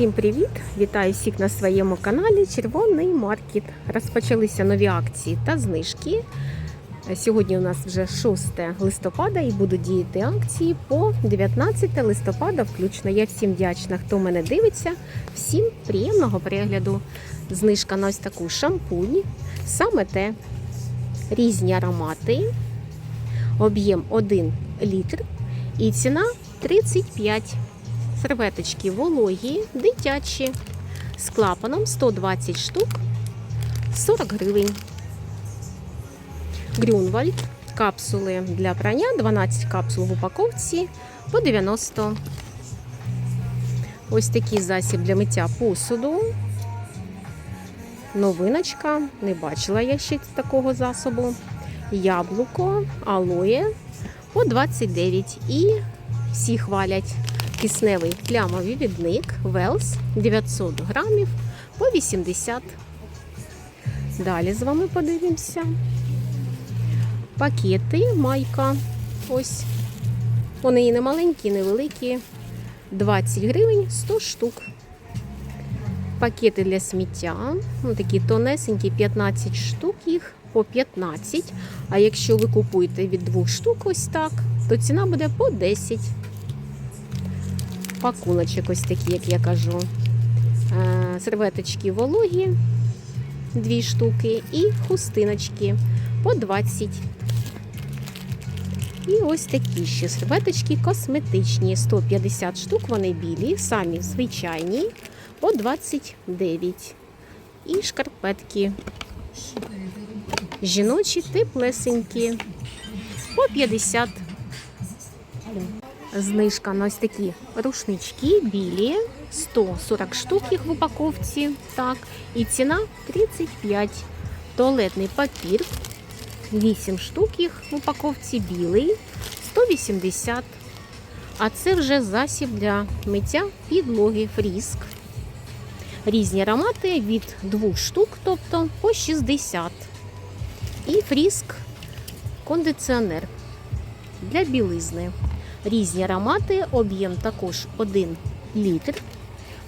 Всім привіт! Вітаю всіх на своєму каналі Червоний Маркет. Розпочалися нові акції та знижки. Сьогодні у нас вже 6 листопада і будуть діяти акції по 19 листопада включно. Я всім вдячна, хто мене дивиться. Всім приємного перегляду. Знижка на ось таку шампунь. Саме те різні аромати. Об'єм 1 літр і ціна 35 серветочки вологі, дитячі, з клапаном 120 штук, 40 гривень. Грюнвальд, капсули для прання, 12 капсул в упаковці по 90. Ось такий засіб для миття посуду. Новиночка, не бачила я ще такого засобу. Яблуко, алоє по 29 і всі хвалять кисневий плямовий відник Велс 900 грамів по 80. Далі з вами подивимося. Пакети майка. Ось. Вони і не маленькі, невеликі. 20 гривень 100 штук. Пакети для сміття. Ну, такі тонесенькі, 15 штук їх по 15. А якщо ви купуєте від двох штук ось так, то ціна буде по 10 пакуночок ось такі, як я кажу. Е, Серветочки вологі, дві штуки, і хустиночки по 20. І ось такі ще серветочки косметичні. 150 штук, вони білі, самі звичайні, по 29. І шкарпетки. Жіночі теплесенькі по 50. Знижка на ось такі рушнички білі, 140 штук їх в упаковці. Так, і ціна 35. Туалетний папір, 8 штук їх в упаковці білий, 180. А це вже засіб для миття підлоги фріск. Різні аромати від 2 штук, тобто по 60. І фріск кондиціонер для білизни. Різні аромати, об'єм також 1 літр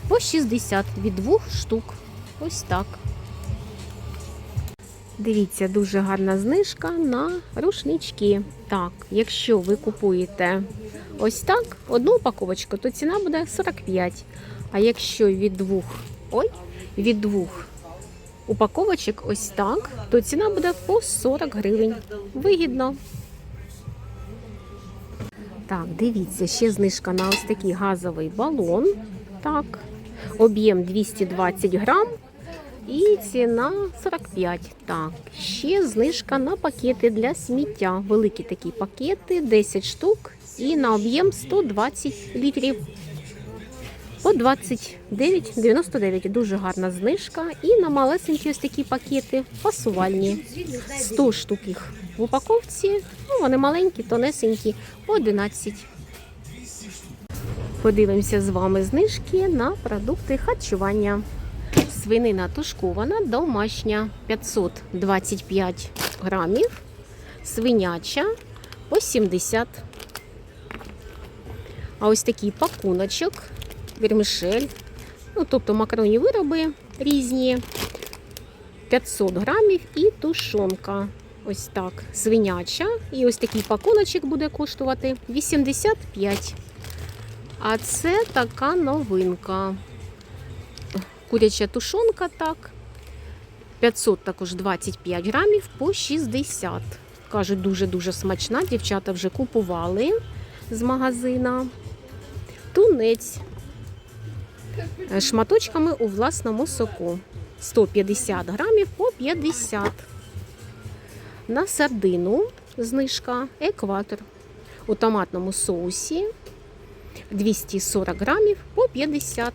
по 60 від двох штук. Ось так. Дивіться, дуже гарна знижка на рушнички. Так, якщо ви купуєте ось так, одну упаковочку, то ціна буде 45. А якщо від двох, ой, від двох упаковочок ось так, то ціна буде по 40 гривень. Вигідно. Так, дивіться, ще знижка на ось такий газовий балон. Так, об'єм 220 грам і ціна 45. Так, ще знижка на пакети для сміття. Великі такі пакети, 10 штук і на об'єм 120 літрів. По 29,99. Дуже гарна знижка. І на малесенькі ось такі пакети пасувальні. 100 штук їх в упаковці. Ну, вони маленькі, тонесенькі, по 11. Подивимося з вами знижки на продукти харчування. Свинина тушкована, домашня 525 грамів. Свиняча по 70. А ось такий пакуночок, вермішель, ну тобто макаронні вироби різні. 500 грамів і тушонка. Ось так, свиняча. І ось такий пакуночок буде коштувати 85. А це така новинка. Куряча тушонка, так. 500 також 25 грамів по 60. Кажуть, дуже-дуже смачна. Дівчата вже купували з магазина. Тунець. Шматочками у власному соку. 150 грамів по 50. На сардину знижка екватор. У томатному соусі 240 грамів по 50.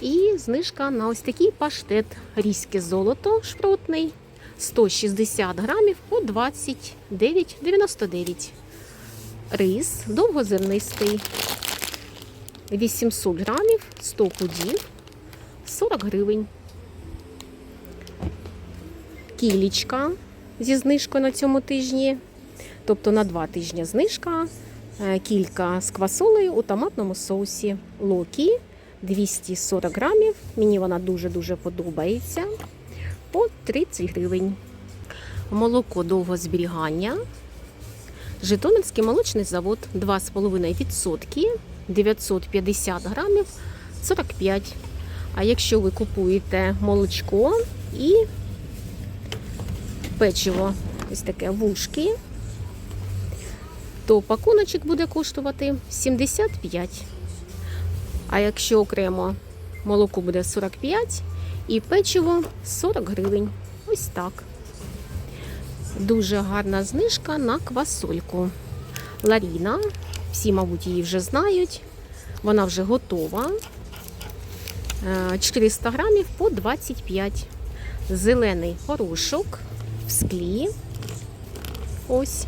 І знижка на ось такий паштет різьке золото шпротний 160 грамів по 29,99. Рис довгозернистий 800 грамів 100 пудів 40 гривень. Кілічка зі знижкою на цьому тижні. Тобто на два тижні знижка е, кілька з квасолею у томатному соусі. Локі 240 грамів. Мені вона дуже-дуже подобається. По 30 гривень. Молоко довго зберігання. Житомирський молочний завод 2,5%, 950 грамів 45. А якщо ви купуєте молочко і печиво, ось таке вушки, то пакуночок буде коштувати 75. А якщо окремо молоко буде 45 і печиво 40 гривень. Ось так. Дуже гарна знижка на квасольку. Ларіна. Всі, мабуть, її вже знають. Вона вже готова. Е, 400 грамів по 25. Зелений горошок в склі. Ось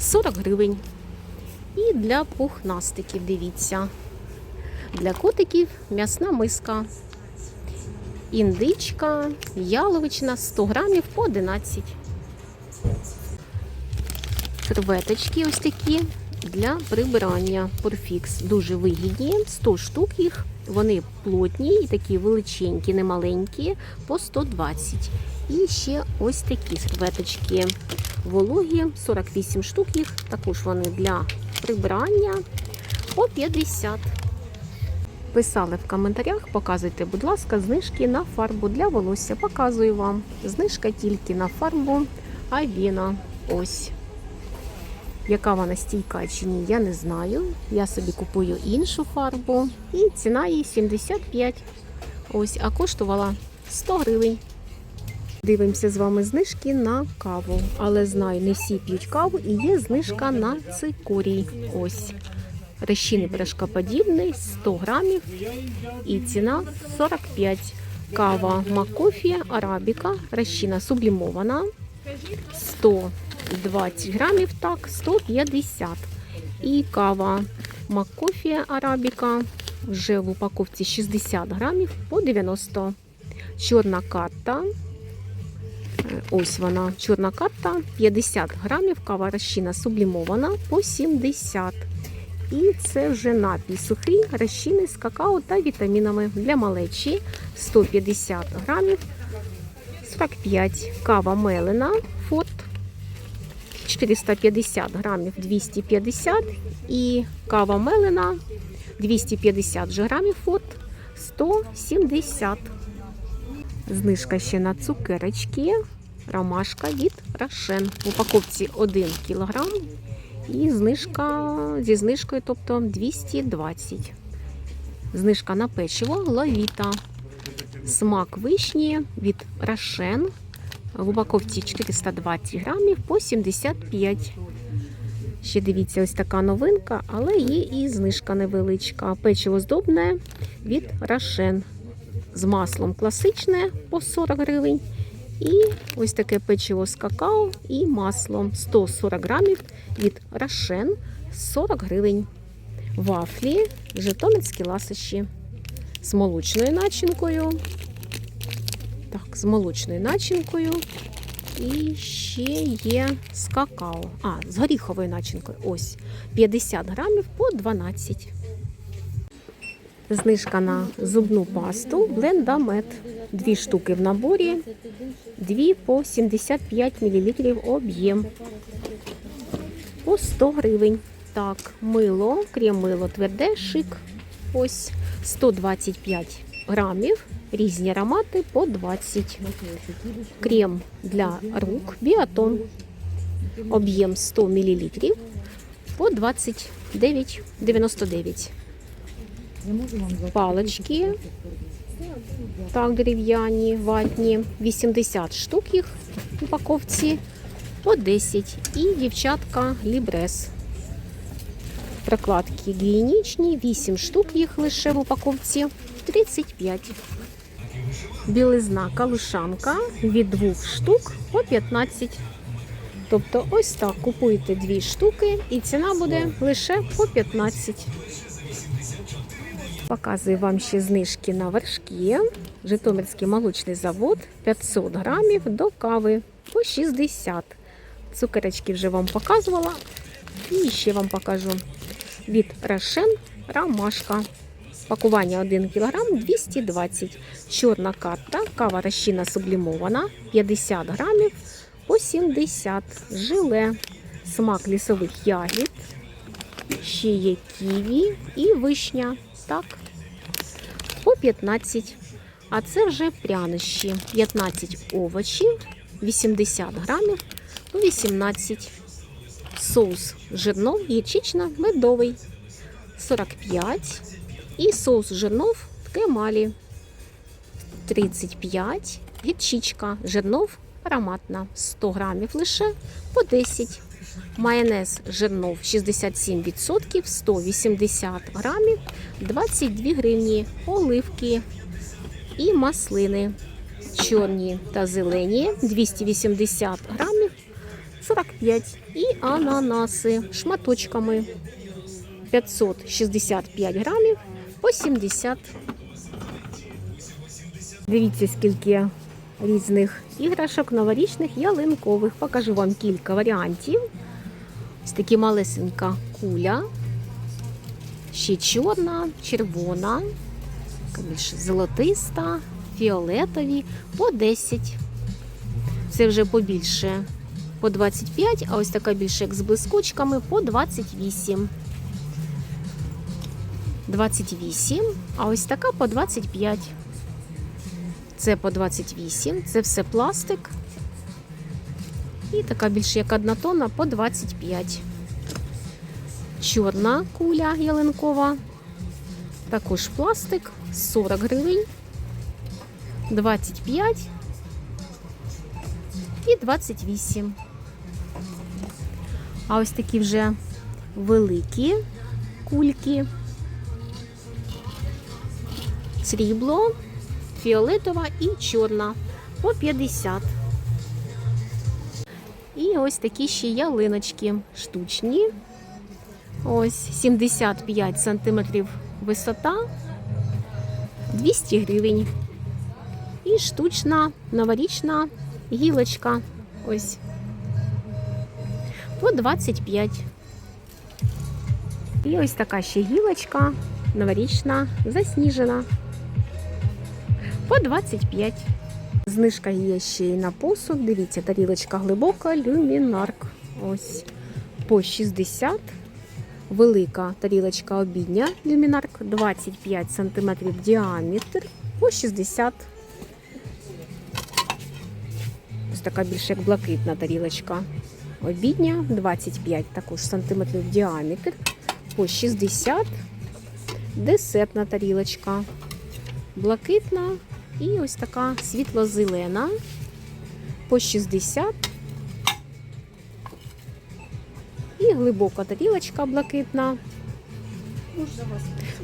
40 гривень. І для пухнастиків, дивіться. Для котиків м'ясна миска. Індичка, яловичина 100 грамів по 11. Серветочки ось такі для прибирання Порфікс. Дуже вигідні. 100 штук їх. Вони плотні і такі величенькі, не маленькі, по 120. І ще ось такі серветочки вологі, 48 штук їх. Також вони для прибирання по 50. Писали в коментарях, показуйте, будь ласка, знижки на фарбу для волосся. Показую вам. Знижка тільки на фарбу Авіна. Ось. Яка вона стійка чи ні, я не знаю. Я собі купую іншу фарбу. І ціна її 75. Ось, а коштувала 100 гривень. Дивимося з вами знижки на каву. Але знаю, не всі п'ють каву і є знижка на цикорій. Ось. Решіни порошкоподібний 100 грамів і ціна 45. Кава Макофі Арабіка, розчина сублімована 120 грамів, так, 150. І кава Макофі Арабіка вже в упаковці 60 грамів по 90. Чорна карта. Е, Ось вона, чорна карта, 50 грамів, кава розчина сублімована по 70. І це вже напій сухий, розчини з какао та вітамінами для малечі 150 грамів 45. Кава мелена форт 450 грамів 250 і кава мелена 250 же грамів форт 170. Знижка ще на цукерочки. Ромашка від Рошен. В упаковці 1 кг і знижка зі знижкою, тобто 220. Знижка на печиво лавіта. Смак вишні від Рошен. В упаковці 420 грамів по 75. Ще дивіться, ось така новинка, але є і знижка невеличка. Печиво здобне від Рошен. З маслом класичне по 40 гривень. І ось таке печиво з какао і маслом 140 грамів від Рошен 40 гривень. Вафлі, житомирські ласощі з молочною начинкою. Так, з молочною начинкою. І ще є з какао. А, з горіховою начинкою. Ось 50 грамів по 12. Знижка на зубну пасту Блендамет. Дві штуки в наборі, дві по 75 мл об'єм. По 100 гривень. Так, мило, крем-мило тверде, шик. Ось 125 грамів. Різні аромати по 20. Крем для рук біатон. Об'єм 100 мл по 29,99. Палички. Так, дерев'яні, ватні, 80 штук їх в упаковці по 10. І дівчатка Лібрес. Прокладки гігієнічні, 8 штук їх лише в упаковці 35. Білизна калушанка від 2 штук по 15. Тобто ось так купуєте 2 штуки і ціна буде лише по 15. Показую вам ще знижки на вершки. Житомирський молочний завод 500 грамів до кави по 60. Цукерочки вже вам показувала. І ще вам покажу від Рошен Ромашка. Пакування 1 кг 220. Чорна карта, кава розчинна сублімована, 50 грамів по 70. Жиле, смак лісових ягід. Ще є ківі і вишня. Так, по 15. А це вже прянощі. 15 овочів, 80 грамів по 18. Соус жирнов, гірчично-медовий 45. І соус жирнов кемалі 35. Гірчичка жирнов ароматна 100 грамів лише по 10. Майонез жирнов 67%, 180 грамів, 22 гривні, оливки і маслини. Чорні та зелені 280 грамів, 45 і ананаси шматочками 565 грамів по 70. Дивіться, скільки різних іграшок новорічних ялинкових. Покажу вам кілька варіантів. Ось такі малесенька куля. Ще чорна, червона, золотиста, фіолетові по 10. Це вже побільше по 25, а ось така більше як з блискучками по 28. 28, а ось така по 25. Це по 28, це все пластик. І така більше як одна тонна по 25. Чорна куля ялинкова. Також пластик 40 гривень, 25 і 28. А ось такі вже великі кульки. Срібло, фіолетова і чорна по 50. І ось такі ще ялиночки штучні. Ось 75 сантиметрів висота, 200 гривень. І штучна новорічна гілочка. Ось по 25. І ось така ще гілочка новорічна, засніжена. По 25. Знижка є ще й на посуд. Дивіться, тарілочка глибока, люмінарк. Ось по 60. Велика тарілочка обідня люмінарк 25 см діаметр по 60. Ось така більш як блакитна тарілочка. Обідня 25 також сантиметрів діаметр по 60. Десертна тарілочка. Блакитна і ось така світло-зелена по 60. І глибока тарілочка блакитна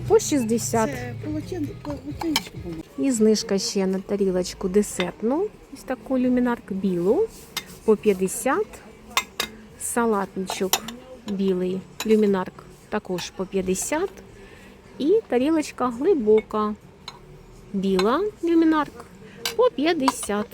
по 60. Це полотен, полотенечко було. І знижка ще на тарілочку десертну. Ось таку люмінарк білу по 50. Салатничок білий люмінарк також по 50. І тарілочка глибока. Біла люмінарка по 50.